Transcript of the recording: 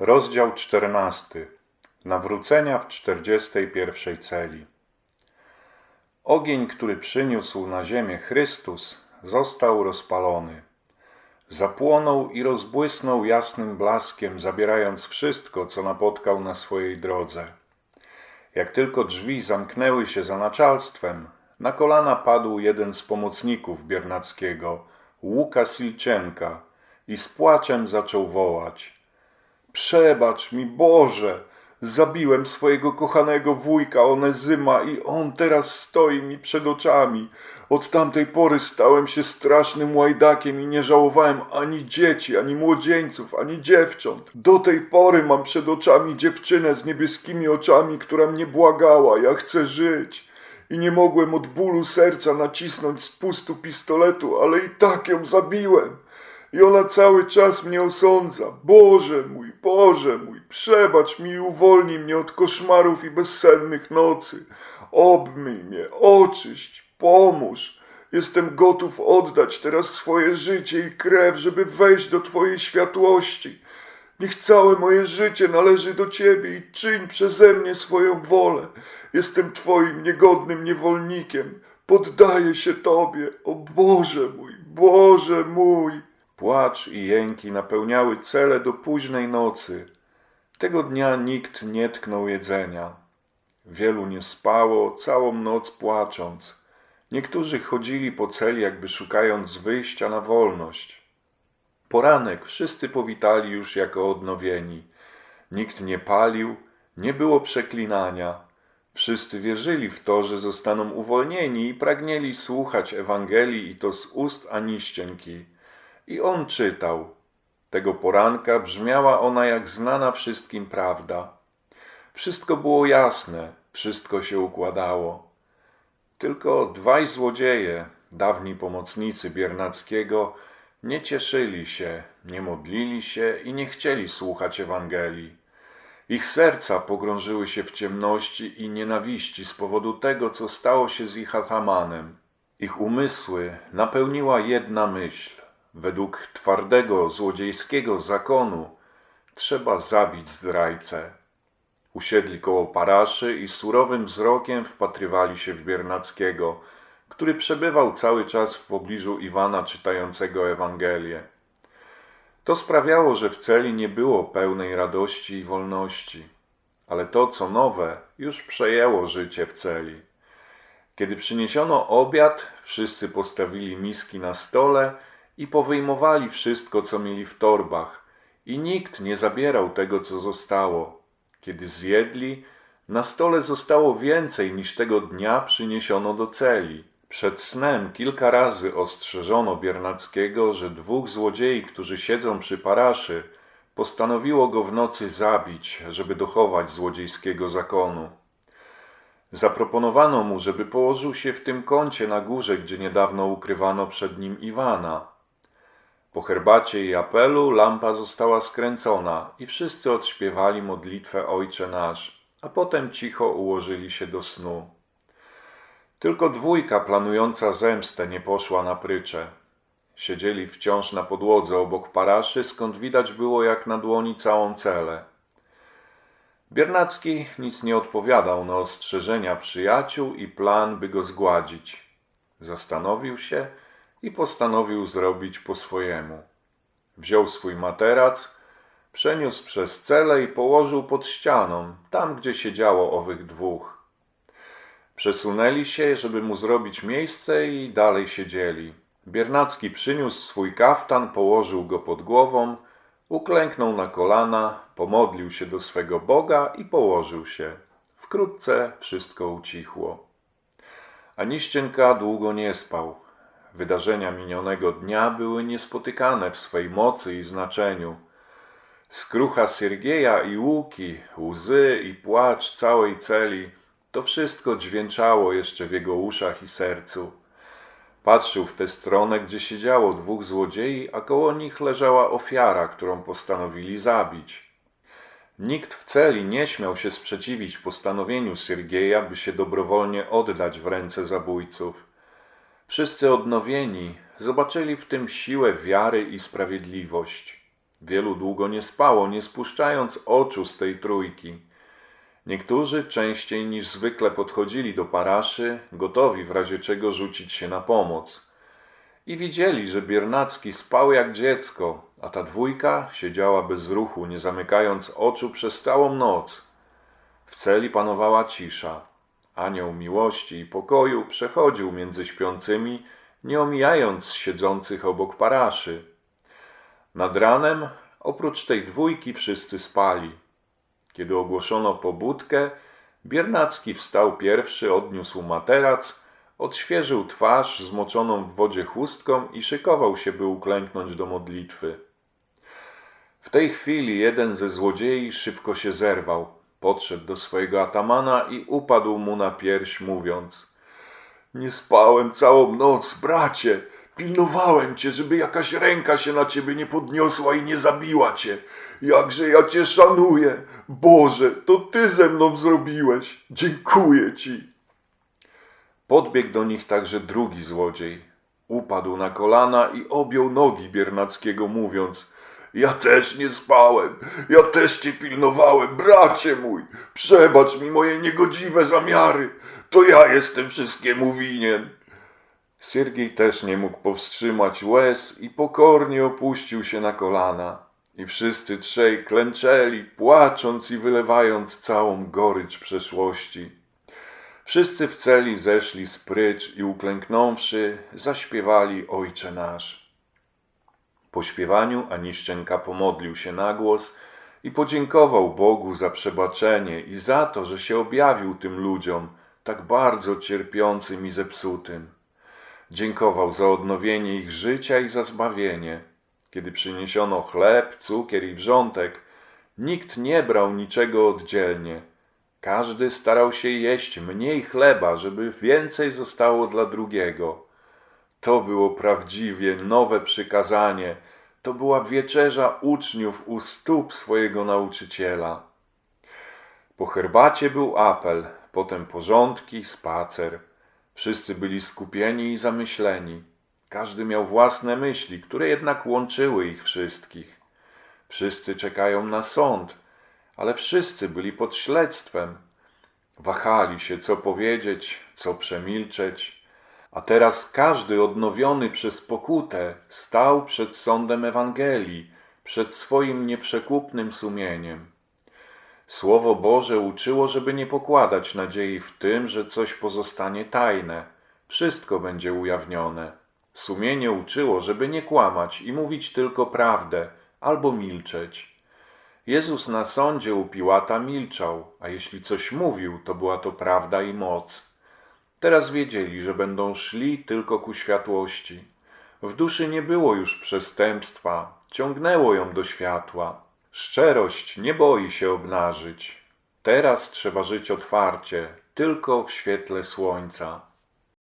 Rozdział 14. Nawrócenia w 41 celi. Ogień, który przyniósł na ziemię Chrystus, został rozpalony. Zapłonął i rozbłysnął jasnym blaskiem, zabierając wszystko, co napotkał na swojej drodze. Jak tylko drzwi zamknęły się za naczelstwem, na kolana padł jeden z pomocników Biernackiego, Łukasz Ilczenka, i z płaczem zaczął wołać – Przebacz mi, Boże! Zabiłem swojego kochanego wujka Onezyma i on teraz stoi mi przed oczami. Od tamtej pory stałem się strasznym łajdakiem i nie żałowałem ani dzieci, ani młodzieńców, ani dziewcząt. Do tej pory mam przed oczami dziewczynę z niebieskimi oczami, która mnie błagała. Ja chcę żyć. I nie mogłem od bólu serca nacisnąć spustu pistoletu, ale i tak ją zabiłem. I ona cały czas mnie osądza. Boże mój, Boże mój, przebacz mi i uwolnij mnie od koszmarów i bezsennych nocy. Obmyj mnie, oczyść, pomóż. Jestem gotów oddać teraz swoje życie i krew, żeby wejść do Twojej światłości. Niech całe moje życie należy do Ciebie i czyń przeze mnie swoją wolę. Jestem Twoim niegodnym niewolnikiem. Poddaję się Tobie, o Boże mój, Boże mój. Płacz i jęki napełniały cele do późnej nocy. Tego dnia nikt nie tknął jedzenia. Wielu nie spało, całą noc płacząc. Niektórzy chodzili po celi, jakby szukając wyjścia na wolność. Poranek wszyscy powitali już jako odnowieni. Nikt nie palił, nie było przeklinania. Wszyscy wierzyli w to, że zostaną uwolnieni i pragnieli słuchać Ewangelii i to z ust Aniścienki. I on czytał. Tego poranka brzmiała ona jak znana wszystkim prawda. Wszystko było jasne, wszystko się układało. Tylko dwaj złodzieje, dawni pomocnicy Biernackiego, nie cieszyli się, nie modlili się i nie chcieli słuchać Ewangelii. Ich serca pogrążyły się w ciemności i nienawiści z powodu tego, co stało się z ich atamanem. Ich umysły napełniła jedna myśl. Według twardego, złodziejskiego zakonu trzeba zabić zdrajcę. Usiedli koło paraszy i surowym wzrokiem wpatrywali się w Biernackiego, który przebywał cały czas w pobliżu Iwana czytającego Ewangelię. To sprawiało, że w celi nie było pełnej radości i wolności, ale to, co nowe, już przejęło życie w celi. Kiedy przyniesiono obiad, wszyscy postawili miski na stole i powyjmowali wszystko, co mieli w torbach, i nikt nie zabierał tego, co zostało. Kiedy zjedli, na stole zostało więcej niż tego dnia przyniesiono do celi. Przed snem kilka razy ostrzeżono Biernackiego, że dwóch złodziei, którzy siedzą przy paraszy, postanowiło go w nocy zabić, żeby dochować złodziejskiego zakonu. Zaproponowano mu, żeby położył się w tym kącie na górze, gdzie niedawno ukrywano przed nim Iwana. Po herbacie i apelu lampa została skręcona i wszyscy odśpiewali modlitwę Ojcze Nasz, a potem cicho ułożyli się do snu. Tylko dwójka planująca zemstę nie poszła na prycze. Siedzieli wciąż na podłodze obok paraszy, skąd widać było jak na dłoni całą celę. Biernacki nic nie odpowiadał na ostrzeżenia przyjaciół i plan, by go zgładzić. Zastanowił się i postanowił zrobić po swojemu. Wziął swój materac, przeniósł przez celę i położył pod ścianą, tam gdzie siedziało owych dwóch. Przesunęli się, żeby mu zrobić miejsce i dalej siedzieli. Biernacki przyniósł swój kaftan, położył go pod głową, uklęknął na kolana, pomodlił się do swego Boga i położył się. Wkrótce wszystko ucichło. Aniścienka długo nie spał. Wydarzenia minionego dnia były niespotykane w swej mocy i znaczeniu. Skrucha Siergieja i łuki, łzy i płacz całej celi, to wszystko dźwięczało jeszcze w jego uszach i sercu. Patrzył w tę stronę, gdzie siedziało dwóch złodziei, a koło nich leżała ofiara, którą postanowili zabić. Nikt w celi nie śmiał się sprzeciwić postanowieniu Siergieja, by się dobrowolnie oddać w ręce zabójców. Wszyscy odnowieni zobaczyli w tym siłę wiary i sprawiedliwość. Wielu długo nie spało, nie spuszczając oczu z tej trójki. Niektórzy częściej niż zwykle podchodzili do paraszy, gotowi w razie czego rzucić się na pomoc. I widzieli, że Biernacki spał jak dziecko, a ta dwójka siedziała bez ruchu, nie zamykając oczu przez całą noc. W celi panowała cisza. Anioł miłości i pokoju przechodził między śpiącymi, nie omijając siedzących obok paraszy. Nad ranem, oprócz tej dwójki, wszyscy spali. Kiedy ogłoszono pobudkę, Biernacki wstał pierwszy, odniósł materac, odświeżył twarz zmoczoną w wodzie chustką i szykował się, by uklęknąć do modlitwy. W tej chwili jeden ze złodziei szybko się zerwał, podszedł do swojego atamana i upadł mu na pierś, mówiąc – Nie spałem całą noc, bracie. Pilnowałem cię, żeby jakaś ręka się na ciebie nie podniosła i nie zabiła cię. Jakże ja cię szanuję. Boże, to ty ze mną zrobiłeś. Dziękuję ci. Podbiegł do nich także drugi złodziej. Upadł na kolana i objął nogi Biernackiego, mówiąc – Ja też nie spałem, ja też cię pilnowałem, bracie mój. Przebacz mi moje niegodziwe zamiary. To ja jestem wszystkiemu winien. Siergiej też nie mógł powstrzymać łez i pokornie opuścił się na kolana. I wszyscy trzej klęczeli, płacząc i wylewając całą gorycz przeszłości. Wszyscy w celi zeszli z prycz i uklęknąwszy, zaśpiewali Ojcze Nasz. Po śpiewaniu Aniszczenka pomodlił się na głos i podziękował Bogu za przebaczenie i za to, że się objawił tym ludziom, tak bardzo cierpiącym i zepsutym. Dziękował za odnowienie ich życia i za zbawienie. Kiedy przyniesiono chleb, cukier i wrzątek, nikt nie brał niczego oddzielnie. Każdy starał się jeść mniej chleba, żeby więcej zostało dla drugiego. To było prawdziwie nowe przykazanie. To była wieczerza uczniów u stóp swojego nauczyciela. Po herbacie był apel, potem porządki, spacer. Wszyscy byli skupieni i zamyśleni. Każdy miał własne myśli, które jednak łączyły ich wszystkich. Wszyscy czekają na sąd, ale wszyscy byli pod śledztwem. Wahali się, co powiedzieć, co przemilczeć. A teraz każdy odnowiony przez pokutę stał przed sądem Ewangelii, przed swoim nieprzekupnym sumieniem. Słowo Boże uczyło, żeby nie pokładać nadziei w tym, że coś pozostanie tajne. Wszystko będzie ujawnione. Sumienie uczyło, żeby nie kłamać i mówić tylko prawdę, albo milczeć. Jezus na sądzie u Piłata milczał, a jeśli coś mówił, to była to prawda i moc. Teraz wiedzieli, że będą szli tylko ku światłości. W duszy nie było już przestępstwa, ciągnęło ją do światła. Szczerość nie boi się obnażyć. Teraz trzeba żyć otwarcie, tylko w świetle słońca.